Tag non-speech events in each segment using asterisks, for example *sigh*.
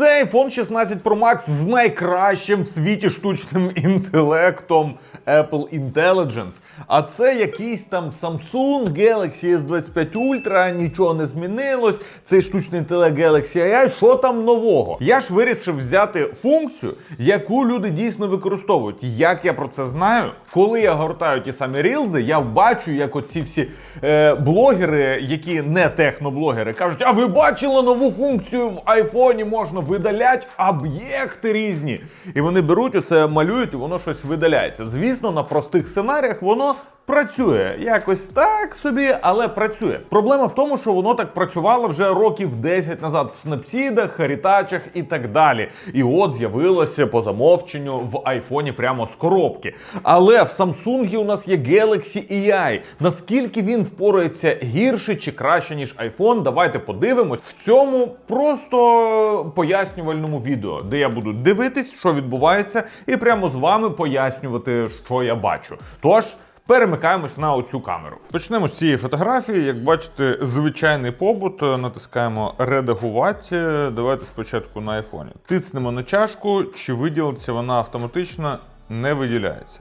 Це iPhone 16 Pro Max з найкращим в світі штучним *laughs* інтелектом Apple Intelligence. А це якийсь там Samsung Galaxy S25 Ultra, нічого не змінилось. Цей штучний інтелект Galaxy AI, що там нового? Я ж вирішив взяти функцію, яку люди дійсно використовують. Як я про це знаю? Коли я гортаю ті самі рілзи, я бачу, як оці всі е, блогери, які не техноблогери, кажуть: а ви бачили нову функцію в айфоні? Можна видаляти об'єкти різні. І вони беруть оце, малюють, і воно щось видаляється. Звісно, на простих сценаріях воно. Працює якось так собі, але працює. Проблема в тому, що воно так працювало вже років 10 назад в снапсідах, харітачах і так далі. І от з'явилося по замовченню в айфоні прямо з коробки. Але в Samsung у нас є Galaxy AI. Наскільки він впорається гірше чи краще, ніж iPhone, давайте подивимось в цьому просто пояснювальному відео, де я буду дивитись, що відбувається, і прямо з вами пояснювати, що я бачу. Тож. Перемикаємось на оцю камеру. Почнемо з цієї фотографії. Як бачите, звичайний побут. Натискаємо редагувати. Давайте спочатку на айфоні. Тиснемо на чашку, чи виділиться вона автоматично, не виділяється.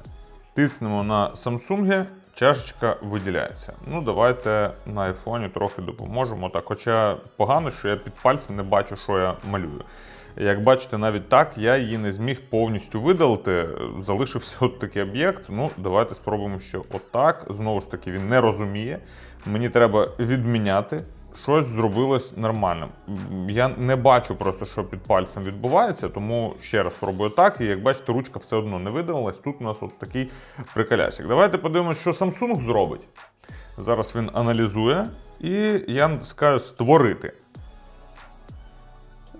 Тиснемо на Samsung, чашечка виділяється. Ну, давайте на айфоні трохи допоможемо. Так, хоча погано, що я під пальцем не бачу, що я малюю. Як бачите, навіть так я її не зміг повністю видалити. Залишився от такий об'єкт. Ну, давайте спробуємо ще отак. Знову ж таки, він не розуміє. Мені треба відміняти. Щось зробилось нормально. Я не бачу просто, що під пальцем відбувається, тому ще раз спробую так. І як бачите, ручка все одно не видалилась. Тут у нас от такий приколясик. Давайте подивимося, що Samsung зробить. Зараз він аналізує, і я натискаю створити.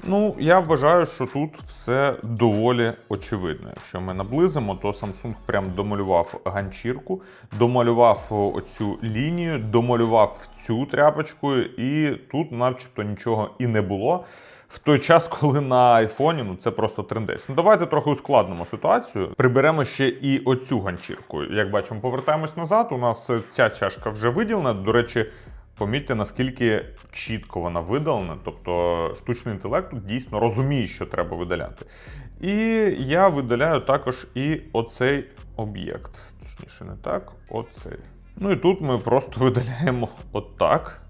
Ну, я вважаю, що тут все доволі очевидно. Якщо ми наблизимо, то Samsung прям домалював ганчірку, домалював оцю лінію, домалював цю тряпочку, і тут, начебто, нічого і не було. В той час, коли на айфоні ну це просто трендець. Ну давайте трохи ускладнимо ситуацію. Приберемо ще і оцю ганчірку. Як бачимо, повертаємось назад. У нас ця чашка вже виділена. До речі, Помітьте, наскільки чітко вона видалена, тобто штучний інтелект дійсно розуміє, що треба видаляти. І я видаляю також і оцей об'єкт. Точніше, не так, оцей. Ну і тут ми просто *laughs* видаляємо отак.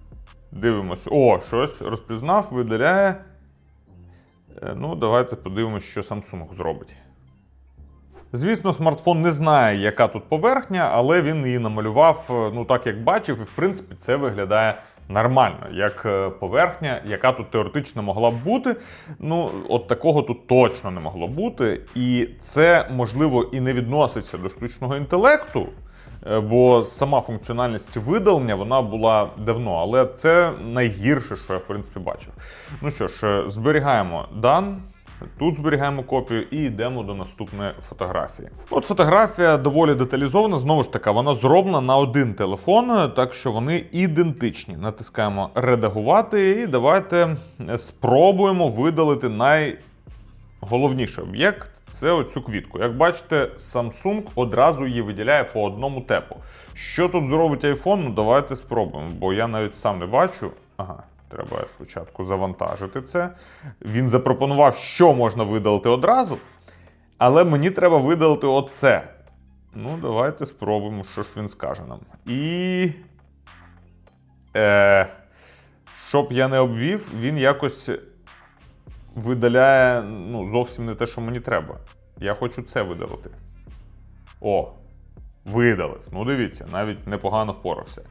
Дивимося, о, щось розпізнав, видаляє. Е, Ну, давайте подивимося, що Samsung зробить. Звісно, смартфон не знає, яка тут поверхня, але він її намалював е, ну так, як бачив, і в принципі це виглядає нормально, як е, поверхня, яка тут теоретично могла б бути. Ну, от такого тут точно не могло бути. І це можливо і не відноситься до штучного інтелекту. е, Бо сама функціональність видалення вона була давно, але це найгірше, що я в принципі бачив. Ну що ж, зберігаємо дан. Тут зберігаємо копію і йдемо до наступної фотографії. От фотографія доволі деталізована. Знову ж таки, вона зроблена на один телефон, так що вони ідентичні. Натискаємо редагувати, і давайте спробуємо видалити найголовніший об'єкт це оцю квітку. Як бачите, Samsung одразу її виділяє по одному тепу. Що тут зробить iPhone? Ну давайте спробуємо, бо я навіть сам не бачу. Ага. Треба спочатку завантажити це. Він запропонував, що можна видалити одразу. Але мені треба видалити оце. Ну, давайте спробуємо, що ж він скаже нам. І. Е, Щоб я не обвів, він якось видаляє ну, зовсім не те, що мені треба. Я хочу це видалити. О, видалив. Ну, дивіться, навіть непогано впорався.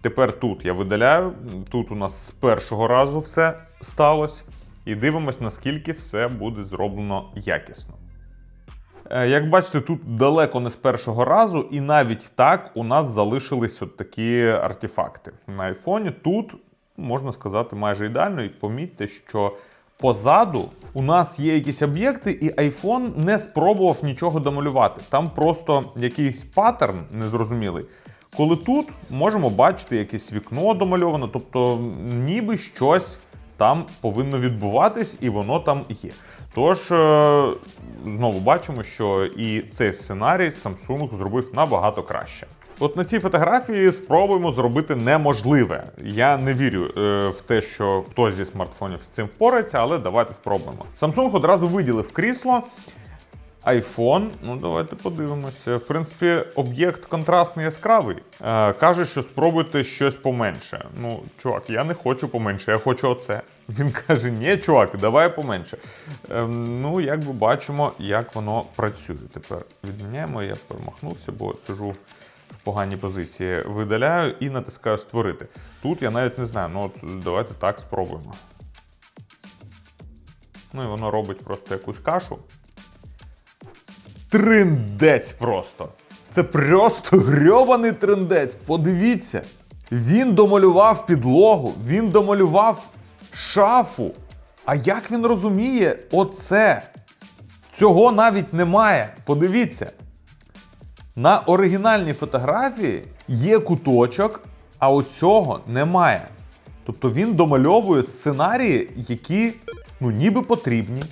Тепер тут я видаляю. Тут у нас з першого разу все сталося. І дивимось, наскільки все буде зроблено якісно. Е, Як бачите, тут далеко не з першого разу, і навіть так у нас залишились от такі артефакти. На айфоні тут, можна сказати, майже ідеально. І помітьте, що позаду у нас є якісь об'єкти, і iPhone не спробував нічого домалювати. Там просто якийсь паттерн незрозумілий. Коли тут можемо бачити якесь вікно домальоване, тобто ніби щось там повинно відбуватись, і воно там є. Тож, е, знову бачимо, що і цей сценарій Samsung зробив набагато краще. От на цій фотографії спробуємо зробити неможливе. Я не вірю е, в те, що хтось зі смартфонів з цим впорається, але давайте спробуємо. Samsung одразу виділив крісло. iPhone, ну давайте подивимося. В принципі, об'єкт контрастний яскравий. Е, каже, що спробуйте щось поменше. Ну, чувак, я не хочу поменше, я хочу оце. Він каже: ні, чувак, давай поменше. Е, ну, як би бачимо, як воно працює. Тепер відміняємо, я перемахнувся, бо сижу в поганій позиції. Видаляю і натискаю створити. Тут я навіть не знаю. Ну, от давайте так спробуємо. Ну і воно робить просто якусь кашу. Триндець просто. Це просто грьобаний триндець. Подивіться. Він домалював підлогу, він домалював шафу. А як він розуміє оце? Цього навіть немає. Подивіться. На оригінальній фотографії є куточок, а оцього немає. Тобто він домальовує сценарії, які ну ніби потрібні,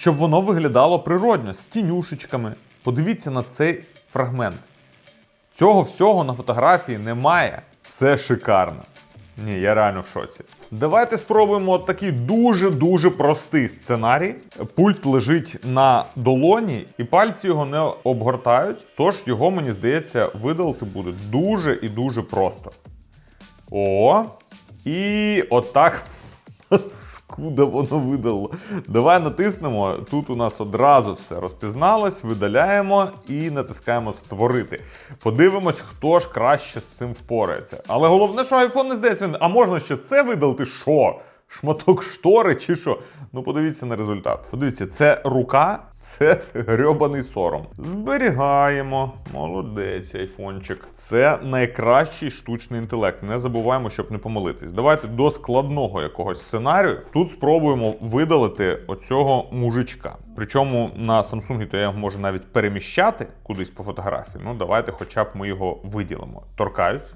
щоб воно виглядало природньо, з тінюшечками. Подивіться на цей фрагмент. Цього всього на фотографії немає. Це шикарно. Ні, я реально в шоці. Давайте спробуємо такий дуже-дуже простий сценарій. Пульт лежить на долоні, і пальці його не обгортають. Тож його, мені здається, видалити буде дуже і дуже просто. О! І отак. *laughs* Скуда воно видало. Давай натиснемо. Тут у нас одразу все розпізналось, видаляємо і натискаємо створити. Подивимось, хто ж краще з цим впорається. Але головне, що iPhone не здається. А можна ще це видалити? Що? Шматок штори чи що? Ну, подивіться на результат. Подивіться, це рука, це грьобаний сором. Зберігаємо. Молодець, айфончик. Це найкращий штучний інтелект. Не забуваємо, щоб не помилитись. Давайте до складного якогось сценарію. Тут спробуємо видалити оцього мужичка. Причому на Samsung то я його можу навіть переміщати кудись по фотографії. Ну, давайте, хоча б ми його виділимо. Торкаюсь.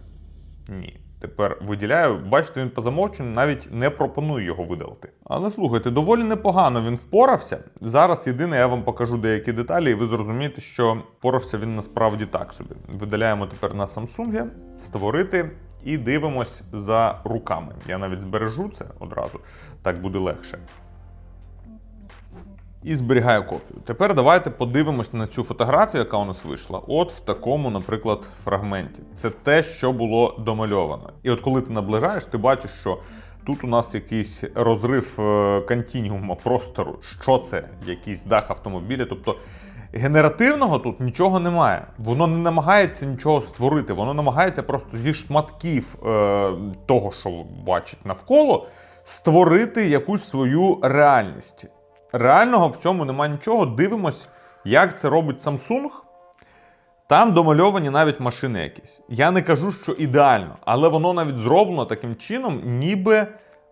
Ні. Тепер виділяю, бачите, він по навіть не пропоную його видалити. Але слухайте, доволі непогано він впорався. Зараз єдине, я вам покажу деякі деталі, і ви зрозумієте, що впорався він насправді так собі. Видаляємо тепер на Samsung, створити і дивимось за руками. Я навіть збережу це одразу, так буде легше. І зберігаю копію. Тепер давайте подивимось на цю фотографію, яка у нас вийшла. От в такому, наприклад, фрагменті. Це те, що було домальовано. І от коли ти наближаєш, ти бачиш, що тут у нас якийсь розрив е, континіуму простору. Що це? Якийсь дах автомобіля. Тобто генеративного тут нічого немає. Воно не намагається нічого створити, воно намагається просто зі шматків е, того, що бачить навколо, створити якусь свою реальність. Реального в цьому немає нічого. Дивимось, як це робить Samsung. Там домальовані навіть машини якісь. Я не кажу, що ідеально, але воно навіть зроблено таким чином, ніби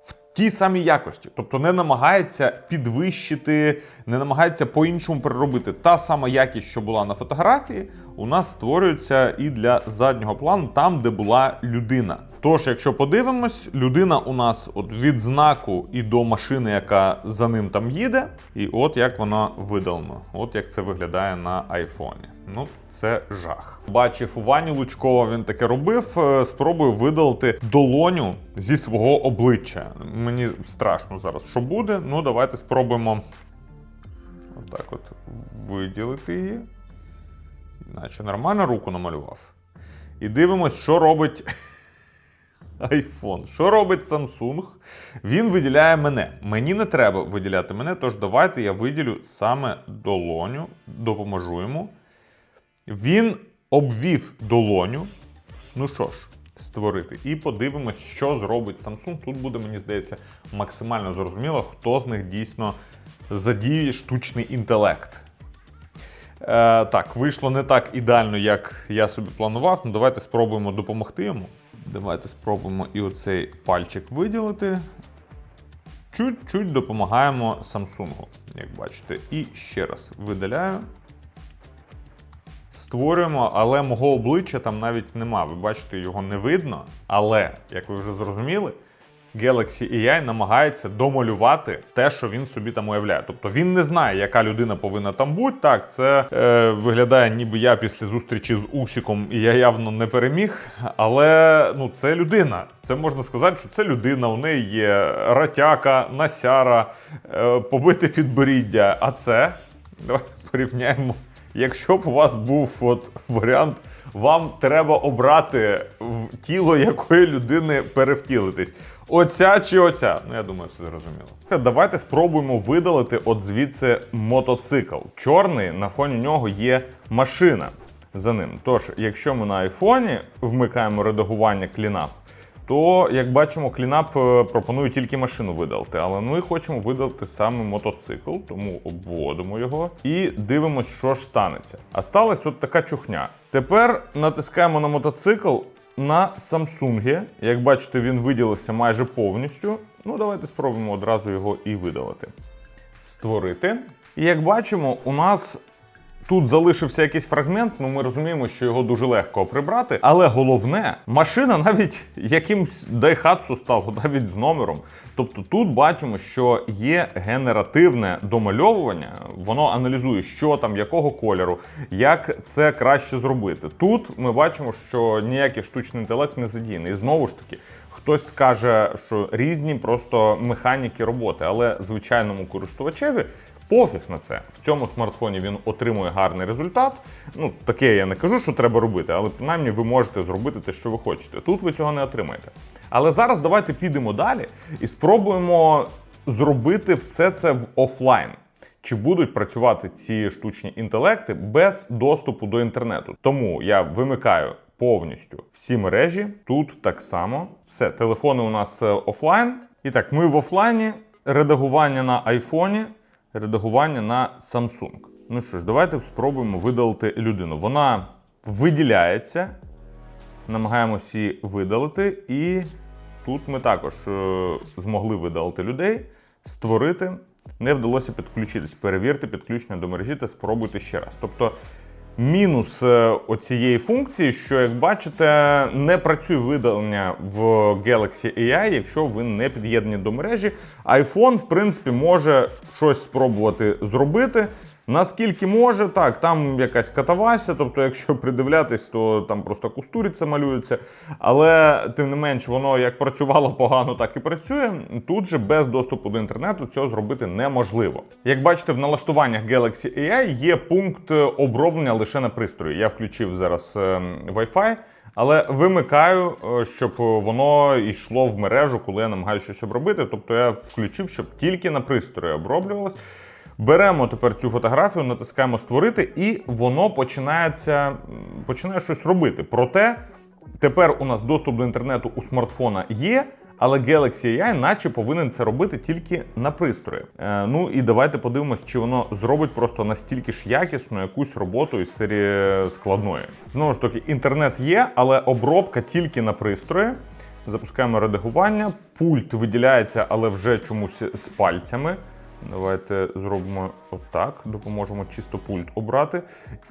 в тій самій якості. Тобто не намагається підвищити, не намагається по-іншому переробити. Та сама якість, що була на фотографії, у нас створюється і для заднього плану, там, де була людина. Тож, якщо подивимось, людина у нас от від знаку і до машини, яка за ним там їде, і от як вона видалено. От як це виглядає на айфоні. Ну, це жах. Бачив у Вані Лучкова, він таке робив. Е, Спробую видалити долоню зі свого обличчя. Мені страшно зараз, що буде. Ну, давайте спробуємо отак от виділити її. Наче нормально руку намалював. І дивимось, що робить iPhone. Що робить Samsung? Він виділяє мене. Мені не треба виділяти мене, тож давайте я виділю саме долоню, допоможу йому. Він обвів долоню. Ну що ж, створити. І подивимось, що зробить Samsung. Тут буде, мені здається, максимально зрозуміло, хто з них дійсно задіє штучний інтелект. Е, так, вийшло не так ідеально, як я собі планував. Ну давайте спробуємо допомогти йому. Давайте спробуємо і оцей пальчик виділити. Чуть-чуть допомагаємо Samsung, як бачите. І ще раз видаляю. Створюємо, але мого обличчя там навіть нема. Ви бачите, його не видно. Але, як ви вже зрозуміли, Galaxy AI намагається домалювати те, що він собі там уявляє. Тобто він не знає, яка людина повинна там бути. Так, це е, виглядає, ніби я після зустрічі з Усіком, і я явно не переміг. Але ну, це людина. Це можна сказати, що це людина. У неї є ратяка, насяра, е, побите підборіддя. А це давай порівняємо. Якщо б у вас був от варіант, вам треба обрати в тіло якої людини перевтілитись. Оця чи оця? Ну я думаю, все зрозуміло. Давайте спробуємо видалити от звідси мотоцикл. Чорний на фоні нього є машина за ним. Тож, якщо ми на айфоні вмикаємо редагування клінап, то, як бачимо, клінап е, пропонує тільки машину видалити, але ми хочемо видалити саме мотоцикл, тому обводимо його і дивимося, що ж станеться. А сталася от така чухня. Тепер натискаємо на мотоцикл на Samsung. Як бачите, він виділився майже повністю. Ну, давайте спробуємо одразу його і видалити. Створити. І як бачимо, у нас Тут залишився якийсь фрагмент, ну ми розуміємо, що його дуже легко прибрати. Але головне, машина навіть якимсь дайхатсу стала, *laughs* навіть з номером. Тобто тут бачимо, що є генеративне домальовування, воно аналізує, що там, якого кольору, як це краще зробити. Тут ми бачимо, що ніякий штучний інтелект не задіяний. І знову ж таки, хтось скаже, що різні просто механіки роботи, але звичайному користувачеві. Пофіг на це. В цьому смартфоні він отримує гарний результат. Ну, таке я не кажу, що треба робити, але принаймні ви можете зробити те, що ви хочете. Тут ви цього не отримаєте. Але зараз давайте підемо далі і спробуємо зробити все це в офлайн. Чи будуть працювати ці штучні інтелекти без доступу до інтернету? Тому я вимикаю повністю всі мережі. Тут так само. Все, телефони у нас е, офлайн. І так, ми в офлайні, редагування на айфоні редагування на Samsung. Ну що ж, давайте спробуємо видалити людину. Вона виділяється, намагаємося її видалити, і тут ми також е, змогли видалити людей, створити. Не вдалося підключитись. Перевірте підключення до мережі та спробуйте ще раз. Тобто мінус е, оцієї функції, що, як бачите, не працює видалення в Galaxy AI, якщо ви не під'єднані до мережі. iPhone, в принципі, може щось спробувати зробити. Наскільки може, так, там якась катавася, тобто, якщо *laughs* придивлятись, то там просто кустуриця малюється. Але тим не менш, воно як працювало погано, так і працює. Тут же без доступу до інтернету цього зробити неможливо. Як бачите, в налаштуваннях Galaxy AI є пункт оброблення лише на пристрої. Я включив зараз е, Wi-Fi. Але вимикаю, е, щоб воно йшло в мережу, коли я намагаюся щось обробити. Тобто я включив, щоб тільки на пристрої оброблювалось. Беремо тепер цю фотографію, натискаємо створити, і воно починається, починає щось робити. Проте тепер у нас доступ до інтернету у смартфона є. Але Galaxy AI наче повинен це робити тільки на пристрої. Е, ну і давайте подивимось, чи воно зробить просто настільки ж якісно якусь роботу із серії складної. Знову ж таки, інтернет є, але обробка тільки на пристрої. Запускаємо редагування. Пульт виділяється, але вже чомусь з пальцями. Давайте зробимо отак, допоможемо чисто пульт обрати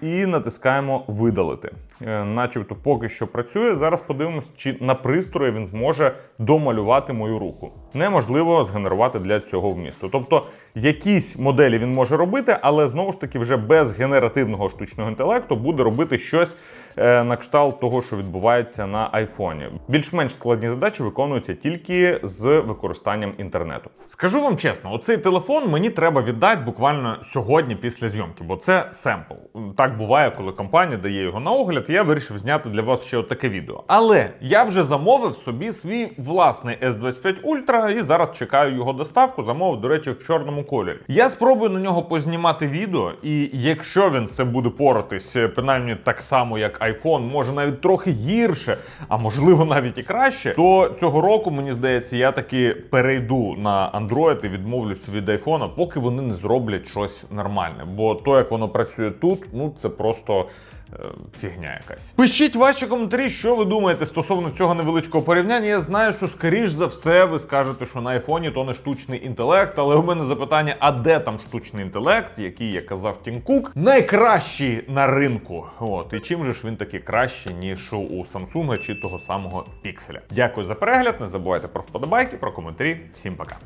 і натискаємо видалити. Е, Начебто поки що працює. Зараз подивимось, чи на пристрої він зможе домалювати мою руку. Неможливо згенерувати для цього вмісту. Тобто якісь моделі він може робити, але знову ж таки вже без генеративного штучного інтелекту буде робити щось е, на кшталт того, що відбувається на айфоні. Більш-менш складні задачі виконуються тільки з використанням інтернету. Скажу вам чесно, оцей телефон мені треба віддати буквально сьогодні після зйомки, бо це семпл. Так буває, коли компанія дає його на огляд. і Я вирішив зняти для вас ще таке відео. Але я вже замовив собі свій власний S25 Ultra і зараз чекаю його доставку. Замовив, до речі, в чорному кольорі. Я спробую на нього познімати відео, і якщо він це буде поратись, е, принаймні так само, як iPhone, може навіть трохи гірше, а можливо навіть і краще, то цього року мені здається, я таки перейду на Android і відмовлюсь від iPhone, поки вони не зроблять щось нормальне. Бо то, як воно працює тут, ну це просто е, фігня якась. Пишіть ваші коментарі, що ви думаєте стосовно цього невеличкого порівняння. Я знаю, що скоріш за все ви скажете, що на айфоні то не штучний інтелект, але у мене запитання: а де там штучний інтелект, який як казав Тім Кук, найкращий на ринку. От і чим же ж він такий кращий, ніж у Samsung чи того самого Пікселя. Дякую за перегляд. Не забувайте про вподобайки, про коментарі. Всім пока.